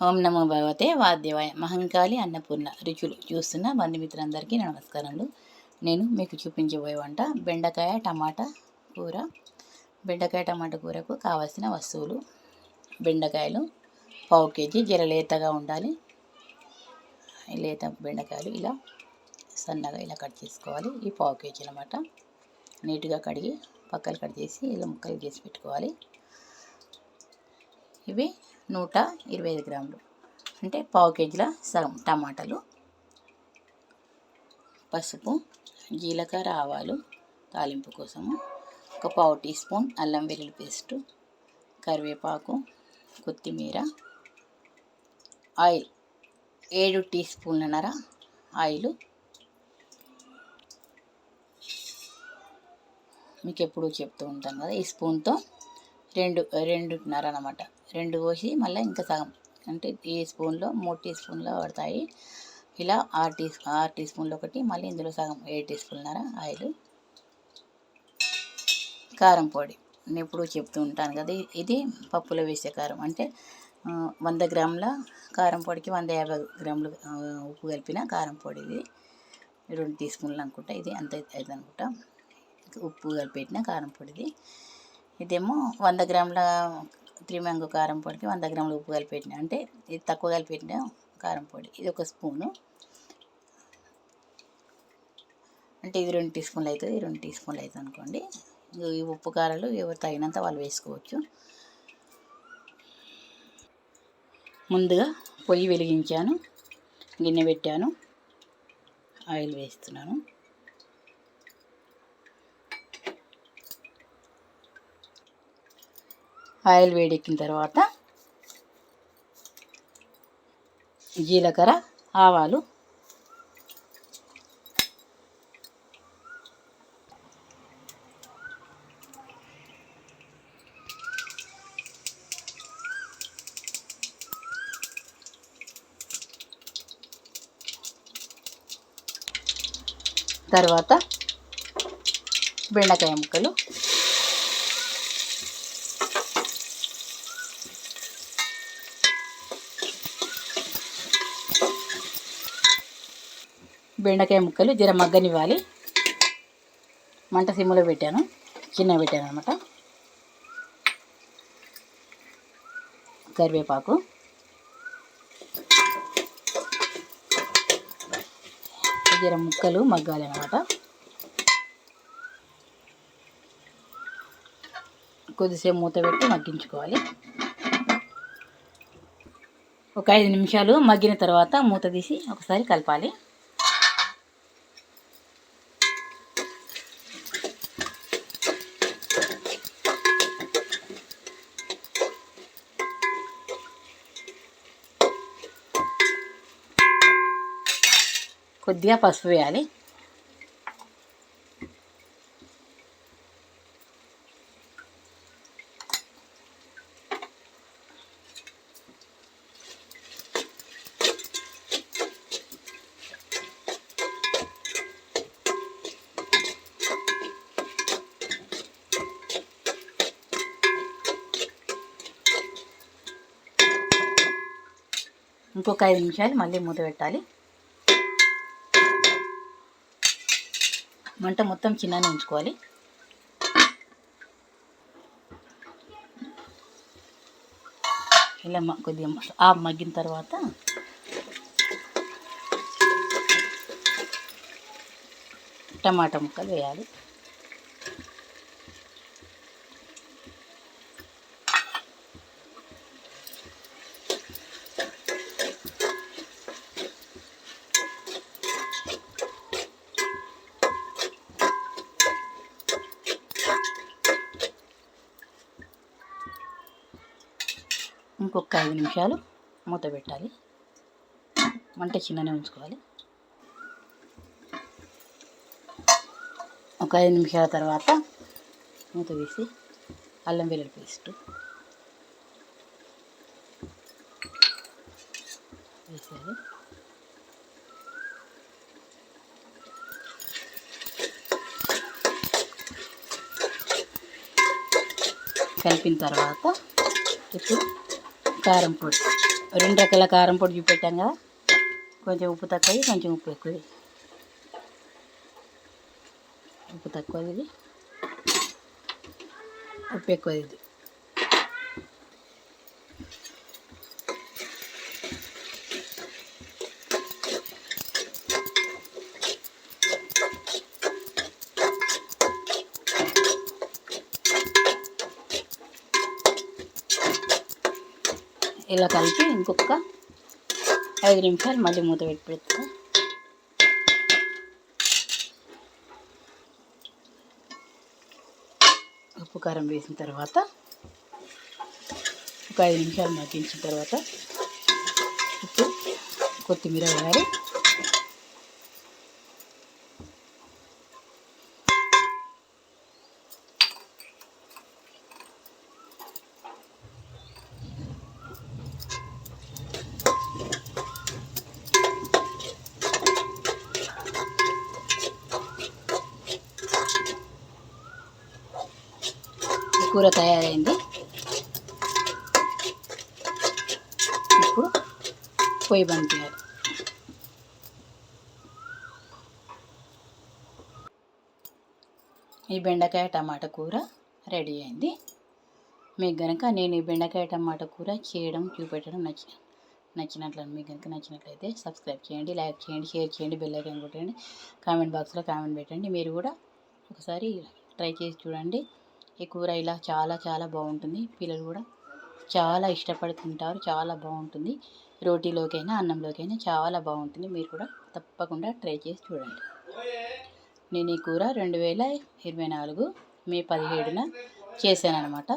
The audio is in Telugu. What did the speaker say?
ఓం నమో భగవతే వాద్యవాయ మహంకాళి అన్నపూర్ణ రుచులు చూస్తున్న బంధుమిత్రులందరికీ నమస్కారములు. నేను మీకు చూపించబోయే వంట బెండకాయ టమాటా కూర. బెండకాయ టమాటా కూరకు కావలసిన వస్తువులు బెండకాయలు పావు కేజీ జర లేతగా ఉండాలి. లేత బెండకాయలు ఇలా సన్నగా ఇలా కట్ చేసుకోవాలి. ఈ పావు కేజీ అనమాట నీట్గా కడిగి పక్కలు కట్ చేసి ఇలా ముక్కలు చేసి పెట్టుకోవాలి. ఇవి నూట ఇరవై ఐదు గ్రాములు. అంటే పావు కేజీల సగం టమాటాలు పసుపు జీలకర్ర ఆవాలు తాలింపు కోసము ఒక పావు టీ స్పూన్ అల్లం వెల్లుల్లి పేస్టు కరివేపాకు కొత్తిమీర ఆయిల్ ఏడు టీ స్పూన్లన్నర ఆయిల్. మీకు ఎప్పుడు చెప్తూ ఉంటాను కదా ఈ స్పూన్తో రెండు రెండున్నర అనమాట రెండు పోసి మళ్ళీ ఇంకా సగం. అంటే టీ స్పూన్లో మూడు టీ స్పూన్లో పడతాయి. ఇలా ఆరు టీ ఆరు టీ స్పూన్లు ఒకటి మళ్ళీ ఇందులో సగం ఏడు టీ స్పూన్నర ఆయిల్ కారం పొడి. నేను ఎప్పుడు చెప్తూ ఉంటాను కదా ఇది పప్పులో వేసే కారం. అంటే వంద గ్రాముల కారం పొడికి వంద యాభై గ్రాములు ఉప్పు కలిపిన కారం పొడి ఇది. రెండు టీ స్పూన్లు అనుకుంటా ఇది అంత అవుతుంది అనుకుంటా ఉప్పు కలిపెట్టిన కారం పొడిది. ఇదేమో వంద గ్రాముల త్రిమంగు కారం పొడికి వంద గ్రాముల ఉప్పు కలిపెట్టిన అంటే ఇది తక్కువ కలిపెట్టిన కారం పొడి. ఇది ఒక స్పూను. అంటే ఇది రెండు టీ స్పూన్లు అవుతుంది రెండు టీ స్పూన్లు అవుతుంది అనుకోండి. ఈ ఉప్పు కారాలు ఎవరు తగినంత వాళ్ళు వేసుకోవచ్చు. ముందుగా పొయ్యి వెలిగించాను గిన్నె పెట్టాను ఆయిల్ వేస్తున్నాను. ఆయిల్ వేడెక్కిన తర్వాత జీలకర్ర ఆవాలు తర్వాత బెండకాయ ముక్కలు బెండకాయ ముక్కలు జర మగ్గనివ్వాలి. మంట సిమ్లో పెట్టాను. చిన్న పెట్టాను అనమాట కరివేపాకు. జర ముక్కలు మగ్గాలి అనమాట కొద్దిసేపు మూత పెట్టి మగ్గించుకోవాలి. ఒక ఐదు నిమిషాలు మగ్గిన తర్వాత మూత తీసి ఒకసారి కలపాలి. కొద్దిగా పసుపు వేయాలి. ఇంకొక ఐదు నిమిషాలు మళ్ళీ మూత పెట్టాలి. మంట మొత్తం చిన్ననే ఉంచుకోవాలి. ఇలా కొద్దిగా ఆ మగ్గిన తర్వాత టమాటా ముక్కలు వేయాలి. ఇంకొక ఐదు నిమిషాలు మూత పెట్టాలి. మంట చిన్ననే ఉంచుకోవాలి. ఒక ఐదు నిమిషాల తర్వాత మూత వేసి అల్లం వెల్లుల్లి పేస్ట్ వేసేయాలి. కలిపిన తర్వాత ఇప్పుడు కారం పొడి. రెండు రకాల కారం పొడి చూపెట్టాం కదా. కొంచెం ఉప్పు తక్కువది కొంచెం ఉప్పు ఎక్కువ ఉప్పు తక్కువది ఇది. ఉప్పు ఎక్కువది ఇది. ఇలా కలిపి ఇంకొక ఐదు నిమిషాలు మళ్ళీ మూత పెట్టి పెడతా ఉప్పు కారం వేసిన తర్వాత ఒక ఐదు నిమిషాలు మగ్గించిన తర్వాత ఉప్పు కొత్తిమీర వేయాలి. కూర తయారైంది. ఇప్పుడు పొయ్యి బంద్ చేయాలి ఈ బెండకాయ టమాటా కూర రెడీ అయింది. మీకు కనుక నేను ఈ బెండకాయ టమాటా కూర చేయడం చూపెట్టడం నచ్చి నచ్చినట్లు మీకు కనుక నచ్చినట్లయితే సబ్స్క్రైబ్ చేయండి లైక్ చేయండి షేర్ చేయండి బెల్ ఐకాన్ కొట్టండి. కామెంట్ బాక్స్లో కామెంట్ పెట్టండి. మీరు కూడా ఒకసారి ట్రై చేసి చూడండి. ఈ కూర ఇలా చాలా చాలా బాగుంటుంది. పిల్లలు కూడా చాలా ఇష్టపడి తింటారు చాలా బాగుంటుంది. రోటీలోకైనా అన్నంలోకైనా చాలా బాగుంటుంది. మీరు కూడా తప్పకుండా ట్రై చేసి చూడండి. నేను ఈ కూర రెండు వేల ఇరవై నాలుగు మే పదిహేడున చేశాను అనమాట